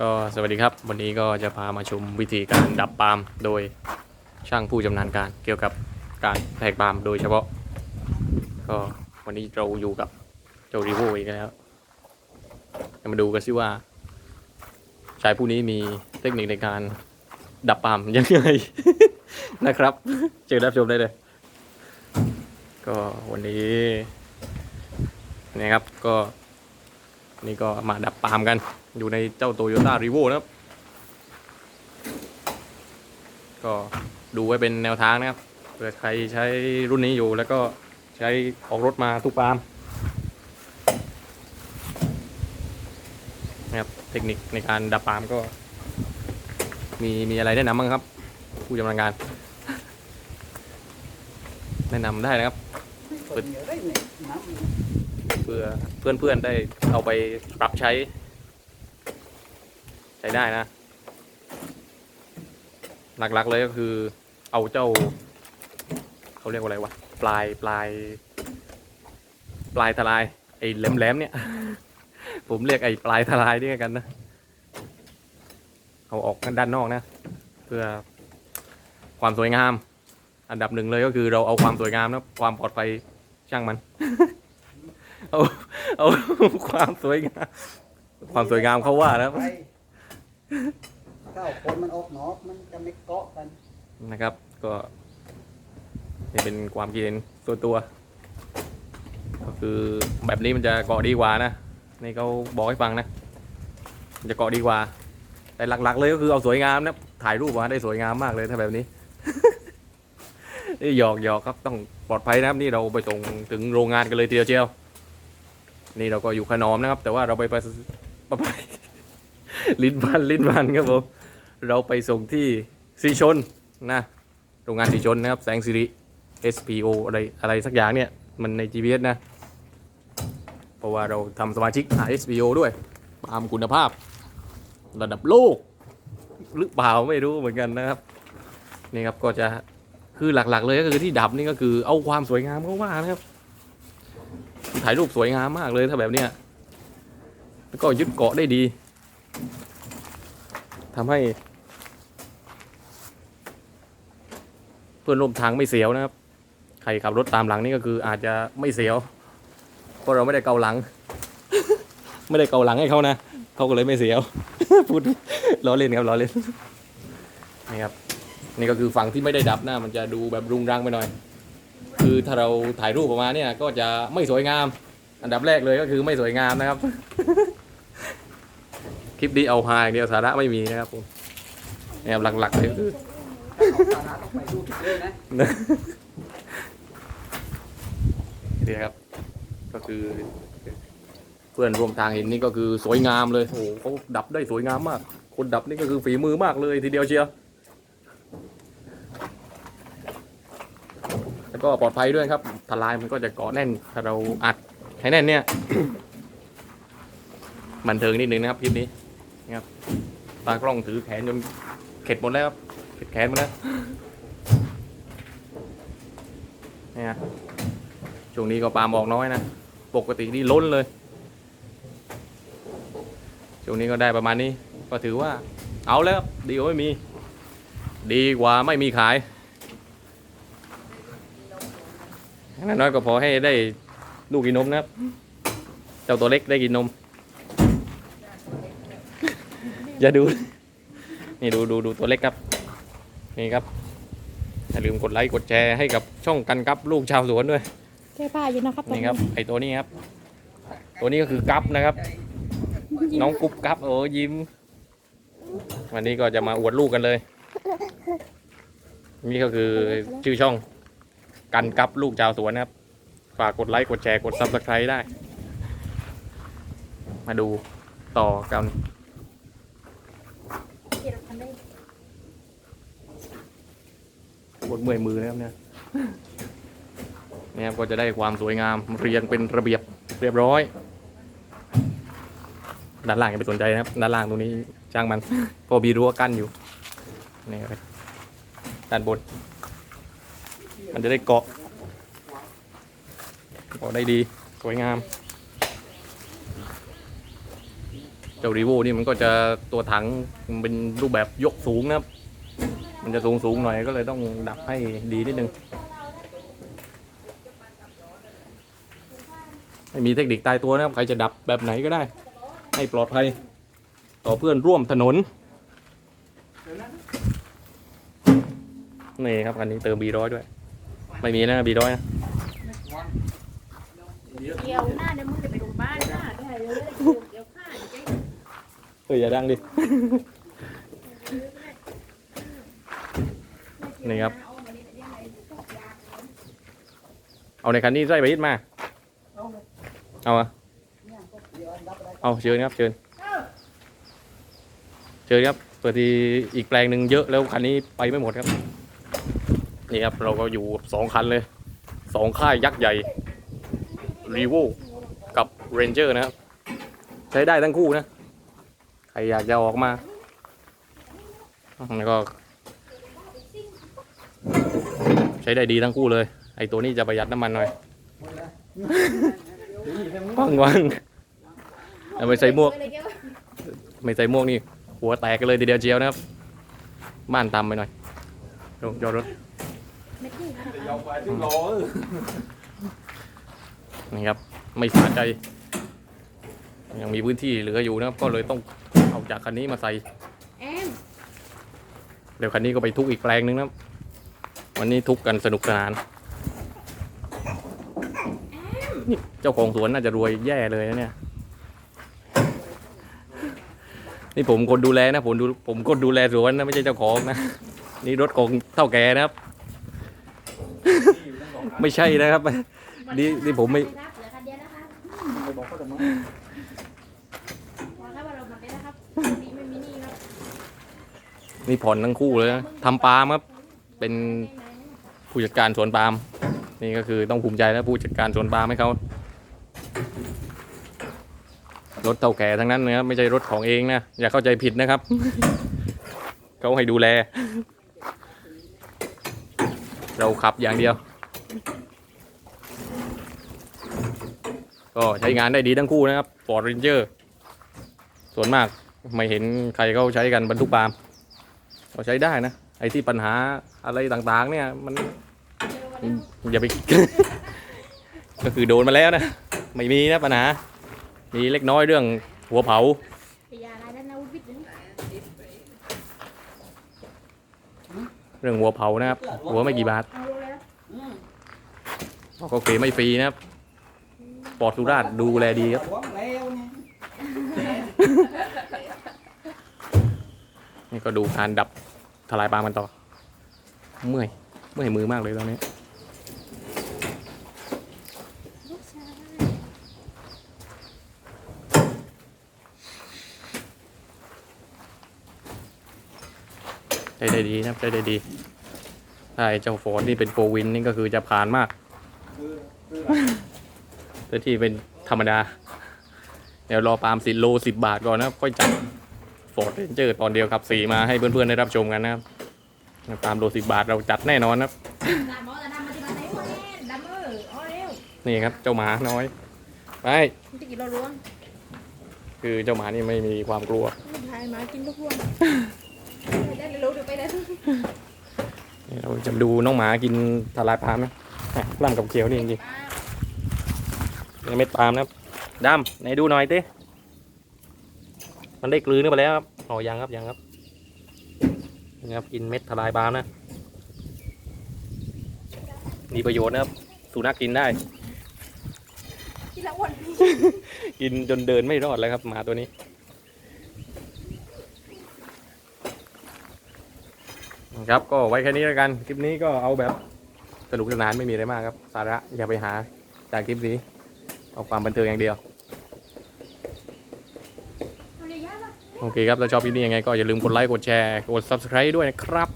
ก็สวัสดีครับ วันนี้ก็จะพามาชมวิธีการดับปาล์มโดยช่างผู้ชำนาญการเกี่ยวกับการแทกปาล์มโดยเฉพาะ ก็วันนี้เราอยู่กับเจ้ารีโวอีกแล้วจะมาดูกันสิว่าชายผู้นี้มีเทคนิคในการดับปาล์มยังไงนะครับเจอรับชมได้เลย ก็วันนี้นะครับก็ นี่ก็มาดับปามกันอยู่ในเจ้าโตโยต้ารีโวนะครับ ก็ดูไว้เป็นแนวทางนะครับเผื่อใครใช้รุ่นนี้อยู่แล้วก็ใช้ออกรถมาทุกปามนะครับเทคนิคในการดับปามก็ มีมีอะไรแนะนำบ้างครับ ผู้ชำนาญการแนะนำได้นะครับ เปิด เพื่อเพื่อนๆได้เอาไปปรับใช้ ใช้ได้นะ หลักๆเลยก็คือเอาเจ้าเขาเรียกว่าอะไรวะปลายปลาย ปลายทลายไอ้แหลมๆเนี่ย ผมเรียกไอ้ปลายทลายนี่กันนะเอาออกด้านนอกนะ เพื่อความสวยงาม อันดับหนึ่งเลยก็คือเราเอาความสวยงามนะความปลอดภัยช่างมัน เอาเอาความสวยงามความสวยงามเขาว่าแล้วไปถ้าเอาคนมันออกนอกมันจะไม่เกาะกันนะครับ ก็นี่เป็นความคิดเห็นส่วนตัว ก็คือแบบนี้มันจะเกาะดีกว่านะนี่เขาบอกให้ฟังนะมันจะเกาะดีกว่า แต่หลักๆ เลยก็คือเอาสวยงามนะถ่ายรูปมาได้สวยงามมากเลยถ้าแบบนี้นี่หยอกหยอกครับต้องปลอดภัยนะครับนี่เราไปส่งถึงโรงงานกันเลยทีเดียวเชียว นี่เราก็อยู่ขนอมนะครับ แต่ว่าเราไปไปไปลิ้นพันลิ้นพันครับผมเราไปส่งที่สีชนนะโรงงานสีชนนะครับ แสงสิริ SPO อะไรอะไรสักอย่างเนี่ย มันใน GPS นะ เพราะว่าเราทำสมาชิกหา SPO ด้วยตามคุณภาพ ระดับโลก หรือเปล่าไม่รู้เหมือนกันนะครับ นี่ครับก็จะคือหลักๆเลยก็คือที่ดับนี่ก็คือเอาความสวยงามเข้าว่านะครับ ถ่ายรูปสวยงามมากเลยถ้าแบบเนี้ยแล้วก็ยึดเกาะได้ดีทำให้ เพื่อนร่วมทางไม่เสียวนะครับ ใครขับรถตามหลังนี่ก็คืออาจจะไม่เสียวเพราะเราไม่ได้เกาหลัง ไม่ได้เกาหลังให้เขานะเขาก็เลยไม่เสียวพูดล้อเล่นครับล้อเล่นนี่ครับนี่ก็คือฝั่งที่ไม่ได้ดับนะมันจะดูแบบรุงรังไปหน่อย คือถ้าเราถ่ายรูปออกมาเนี่ยก็จะไม่สวยงาม อันดับแรกเลยก็คือไม่สวยงามนะครับ คลิปนี้เอาฮาอย่างเดียวสาระไม่มีนะครับผมแนวหลักๆเลยคือเดูทุกเลยนะนี่ครับ ก็คือ เพื่อนร่วมทางเห็นนี่ก็คือสวยงามเลยโอ้โหเขาดับได้สวยงามมาก คนดับนี่ก็คือฝีมือมากเลยทีเดียวเชียว แล้ว ก็ปลอดภัยด้วยครับทลายมันก็จะเกาะแน่นถ้าเราอัดให้แน่นเนี่ย บันเทิงนิดนึงนะครับคลิปนี้นะครับตากล้องถือแขนจนเข็ดหมดแล้วครับเข็ดแขนหมดแล้วเนี่ยช่วงนี้ก็ปลาหมออกน้อยนะ ปกตินี่ล้นเลย ช่วงนี้ก็ได้ประมาณนี้ ก็ถือว่าเอาแล้วดีกว่าไม่มี ดีกว่าไม่มีขายอย่าง น้อยก็พอให้ได้ลูกกินนมนะครับ เจ้าตัวเล็กได้กินนม อย่าดู นี่ดูดูดูตัวเล็กครับ นี่ครับ อย่าลืมกดไลค์กดแชร์ให้กับช่องกันครับลูกชาวสวนด้วย แก้ผ้าอยู่นะครับตอนนี่ครับไอตัวนี้ครับ ตัวนี้ก็คือกั๊บนะครับ น้องกุ๊บกั๊บโอ้ยิ้ม วันนี้ก็จะมาอวดลูกกันเลย นี่ก็คือชื่อช่อง กันกับลูกชาวสวนนะครับ ฝากกดไลค์กดแชร์กดซับสไครต์ได้ มาดูต่อกันปวดเมื่อยมือนะครับเนี่ยเนี่ยครับก็จะได้ความสวยงามเรียงเป็นระเบียบเรียบร้อย ด้านล่างอย่าไปสนใจนะครับ ด้านล่างตรงนี้ช่างมัน พอมีรั้วกั้นอยู่นี่ครับด้านบน มันจะได้เกาะเกาะได้ดีสวยงาม เจ้ารีโวนี่มันก็จะตัวถังมันเป็นรูปแบบยกสูงนะครับ มันจะสูงสูงหน่อยก็เลยต้องดับให้ดีนิดนึงไม่มีเทคนิคตายตัวนะครับ ใครจะดับแบบไหนก็ได้ ให้ปลอดภัย ต่อเพื่อนร่วมถนนนี่ครับคันนี้เติมบีร้อยด้วย ไม่มีนะบีร้อยนะเดี๋ยวหน้าเดี๋ยวมึงจะไปโรงพยาบาลหน้าได้เลยเดี๋ยวข้าเดี๋ยวใจเฮ้ยอย่าดังดินี่ครับ เอาในคันนี้ใส่ไปยิดมา เอาอะเนี่ยก็เดี๋ยวอันดับอะไรเอาเชิญครับเชิญเชิญครับเปิดทีอีกแปลงหนึ่งเยอะแล้วคันนี้ไปไม่หมดครับ นี่ครับ เราก็อยู่สองคันเลยสองค่ายยักษ์ใหญ่รีโวกับเรนเจอร์นะครับ ใช้ได้ทั้งคู่นะ ใครอยากจะออกมาแล้วก็ใช้ได้ดีทั้งคู่เลย ไอตัวนี้จะประหยัดน้ำมันหน่อยว่างว่างๆเอาไปใส่หมวก ไม่ใส่หมวกนี่ หัวแตกกันเลยทีเดียวเจียวนะครับ บ้านตำไปหน่อยลงจอดรถ ไม่ขึ้นนะนี่ครับ ไม่สะใจ ยังมีพื้นที่เหลืออยู่นะครับ ก็เลยต้องเอาจากคันนี้มาใส่แอมเดี๋ยวคันนี้ก็ไปทุกอีกแปลงนึงนะครับ วันนี้ทุกกันสนุกสนานนี่เจ้าของสวนน่าจะรวยแย่เลยนะเนี่ย นี่ผมคนดูแลนะผมดูผมคนดูแลสวนนะไม่ใช่เจ้าของนะ นี่รถของเท่าแก่นะครับ ไม่ใช่นะครับ นี่นี่ผมไม่เหลือคันเดียวนะคะไปบอกเขาทำไมวางครับว่าเราหมดเลยนะครับมีไม่มีนี่ครับนี่ผ่อนทั้งคู่เลยนะทำปาล์มครับ เป็นผู้จัดการสวนปาล์มนี่ก็คือต้องภูมิใจแล้วผู้จัดการสวนปาล์มให้เขารถเต่าแก่ทั้งนั้นนะครับไม่ใช่รถของเองนะอย่าเข้าใจผิดนะครับ เขาให้ดูแล เราขับอย่างเดียว ก็ใช้งานได้ดีทั้งคู่นะครับ Ford Ranger ส่วนมากไม่เห็นใครเขาใช้กันบรรทุกปาล์มก็ใช้ได้นะ ไอ้ที่ปัญหาอะไรต่างๆ เนี่ยมันอย่าไป ก็คือโดนมาแล้วนะ ไม่มีนะปัญหา มีเล็กน้อยเรื่องหัวเผาพยาอะไรนั่นนะวิทย์นี่เรื่องหัวเผานะครับ หัวไม่กี่บาทเอาลงเลยนะอืมก็เกไม่ฟรีนะครับ ปอดสุราษฎร์ดูแลดีครับหวงแล้วเนี่ยนี่ก็ดูการดับทลายปาล์มกันต่อ เมื่อย เมื่อยมือมากเลยตอนนี้ลูกชายใช้ได้ดีนะครับใช้ได้ดีถ้าไอ้เจ้าฟอร์ดนี่เป็นโฟวินนี่ก็คือจะผ่านมากคือคือ แต่ที่เป็นธรรมดา เดี๋ยวรอปาล์มสิโลสิบบาทก่อนนะครับค่อยจัดฟอร์ดเรนเจอร์ตอนเดียวขับสีมาให้เพื่อนๆได้รับชมกันนะครับปาล์มโลสิบบาทเราจัดแน่นอนนะครับดำหมอแต่ดำมาที่บ้านไหนวะเนี่ยดำเออเอาเร็วนี่ครับเจ้าหมาน้อยไปมันจะกินเราล้วงคือเจ้าหมานี่ไม่มีความกลัวลูกชายหมากินทุกวันได้รู้เดี๋ยวไปเลยนี่เราจะดูน้องหมากินทลายปาล์มนะแหม่ร่ำกับเขียวนี่จริงๆ นี่เม็ดปาล์มนะครับดำไหนดูหน่อยเต้มันได้กลืนเข้าไปแล้วครับอ๋อยังครับยังครับนี่ครับกินเม็ดทลายปาล์มนะ มีประโยชน์นะครับสุนัขกินได้ กินแล้วอ้วนกินจนเดินไม่รอดแล้วครับหมาตัวนี้ ครับก็ไว้แค่นี้แล้วกัน คลิปนี้ก็เอาแบบสนุกสนานไม่มีอะไรมากครับ สาระอย่าไปหาจากคลิปนี้ เอาความบันเทิงอย่างเดียวเอาเลยยะวะโอเคครับ ถ้าชอบคลิปนี้ยังไงก็อย่าลืมกดไลค์ กดแชร์ กด subscribe ด้วยนะครับ